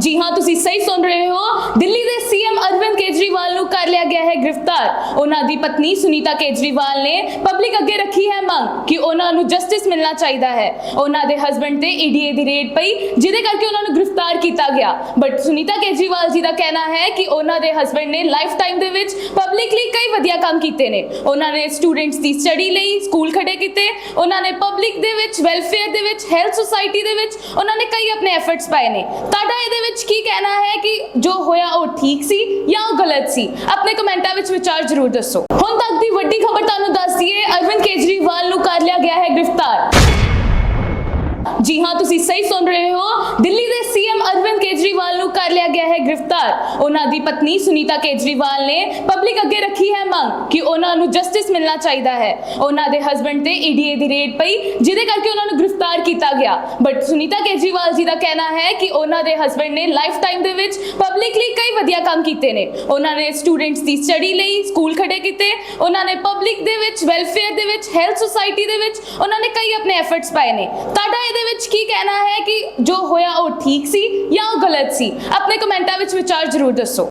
ਜੀ ਹਾਂ ਤੁਸੀਂ ਸਹੀ ਸੁਣ ਰਹੇ ਹੋ। ਦਿੱਲੀ ਦੀ ਪਤਨੀ ਸੁਨੀਤਾ ਕੇਜਰੀਵਾਲ ਨੇ ਪਬਲਿਕ ਅੱਗੇ ਰੱਖੀ ਹੈ ਮੰਗ ਕਿ ਉਹਨਾਂ ਨੂੰ ਜਸਟਿਸ ਮਿਲਣਾ ਚਾਹੀਦਾ ਹੈ। ਉਹਨਾਂ ਦੇ ਹਸਬੰਡ ਤੇ ਈਡੀਏ ਦੀ ਰੇਡ ਪਈ, ਜਿਹਦੇ ਕਰਕੇ ਉਹਨਾਂ ਨੂੰ ਗ੍ਰਿਫਤਾਰ ਕੀਤਾ ਗਿਆ। ਬਟ ਸੁਨੀਤਾ ਕੇਜਰੀਵਾਲ ਜੀ ਦਾ ਕਹਿਣਾ ਹੈ ਕਿ ਉਹਨਾਂ ਦੇ ਹਸਬੰਡ ਨੇ ਲਾਈਫ ਟਾਈਮ ਦੇ ਵਿੱਚ ਪਬਲਿਕਲੀ ਕਈ ਵਧੀਆ ਕੰਮ ਕੀਤੇ ਨੇ। ਉਹਨਾਂ ਨੇ ਸਟੂਡੈਂਟਸ ਦੀ ਸਟੱਡੀ ਲਈ ਸਕੂਲ ਖੜੇ ਕੀਤੇ। ਉਹਨਾਂ ਨੇ ਪਬਲਿਕ ਦੇ ਵਿੱਚ ਵੈਲਫੇਅਰ ਦੇ ਵਿੱਚ ਹੈਲਥ ਸੁਸਾਇਟੀ ਦੇ ਵਿੱਚ ਉਹਨਾਂ ਨੇ ਕਈ ਆਪਣੇ ਐਫਰਟਸ ਪਾਏ ਨੇ। ਤੁਹਾਡਾ ਇਹਦੇ ਵਿੱਚ ਕੀ ਕਹਿਣਾ ਹੈ ਕਿ ਜੋ ਹੋਇਆ ਉਹ ਠੀਕ ਸੀ ਜਾਂ ਉਹ ਗਲਤ ਸੀ? ਆਪਣੇ ਕਮੈਂਟਾਂ ਵਿੱਚ ਵਿਚਾਰ ਜ਼ਰੂਰ ਦੱਸੋ। ਹੁਣ ਤੱਕ ਦੀ ਵੱਡੀ ਖਬਰ ਤੁਹਾਨੂੰ ਦੱਸ ਦਈਏ, ਅਰਵਿੰਦ ਕੇਜਰੀਵਾਲ ਨੂੰ ਕਰ ਲਿਆ ਗਿਆ ਹੈ ਗ੍ਰਿਫਤਾਰ। ਜੀ ਹਾਂ, ਤੁਸੀਂ ਸਹੀ ਸੁਣ ਰਹੇ ਹੋ। ਦਿੱਲੀ ਦੇ ਸੀਐਮ ਅਰਵਿੰਦ ਕੇਜਰੀਵਾਲ ਨੂੰ ਕਰ ਲਿਆ ਗਿਆ ਹੈ ਗ੍ਰਿਫਤਾਰ। ਉਹਨਾਂ ਦੀ ਪਤਨੀ ਸੁਨੀਤਾ ਕੇਜਰੀਵਾਲ ਨੇ ਪਬਲਿਕ ਅੱਗੇ ਰੱਖੀ ਹੈ ਮੰਗ ਕਿ ਉਹਨਾਂ ਨੂੰ ਜਸਟਿਸ ਮਿਲਣਾ ਚਾਹੀਦਾ ਹੈ। ਉਹਨਾਂ ਦੇ ਹਸਬੰਡ ਤੇ ਈਡੀਏ ਦੀ ਰੇਡ ਪਈ, ਜਿਹਦੇ ਕਰਕੇ ਉਹਨਾਂ ਨੂੰ ਗ੍ਰਿਫਤਾਰ ਕੀਤਾ ਗਿਆ। ਬਟ ਸੁਨੀਤਾ ਕੇਜਰੀਵਾਲ ਜੀ ਦਾ ਕਹਿਣਾ ਹੈ ਕਿ ਉਹਨਾਂ ਦੇ ਹਸਬੰਡ ਨੇ ਲਾਈਫ ਟਾਈਮ ਦੇ ਵਿੱਚ ਪਬਲਿਕਲੀ ਕਈ ਵਧੀਆ ਕੰਮ ਕੀਤੇ ਨੇ। ਉਹਨਾਂ ਨੇ ਸਟੂਡੈਂਟਸ ਦੀ ਸਟੱਡੀ ਲਈ ਸਕੂਲ ਖੜੇ ਕੀਤੇ। ਉਹਨਾਂ ਨੇ ਪਬਲਿਕ ਦੇ ਵਿੱਚ ਵੈਲਫੇਅਰ ਦੇ ਵਿੱਚ ਹੈਲਥ ਸੁਸਾਇਟੀ ਦੇ ਵਿੱਚ ਉਹਨਾਂ ਨੇ ਕਈ ਆਪਣੇ ਐਫਰਟਸ ਪਾਏ ਨੇ। ਤੁਹਾਡਾ ਇਹਦੇ ਵਿੱਚ ਕੀ ਕਹਿਣਾ ਹੈ ਕਿ ਜੋ ਹੋਇਆ ਉਹ ਠੀਕ ਸੀ ਜਾਂ ਉਹ ਗਲਤ ਸੀ? ਆਪਣੇ ਕਮੈਂਟਾਂ ਵਿੱਚ ਵਿਚਾਰ ਜ਼ਰੂਰ ਦੱਸੋ।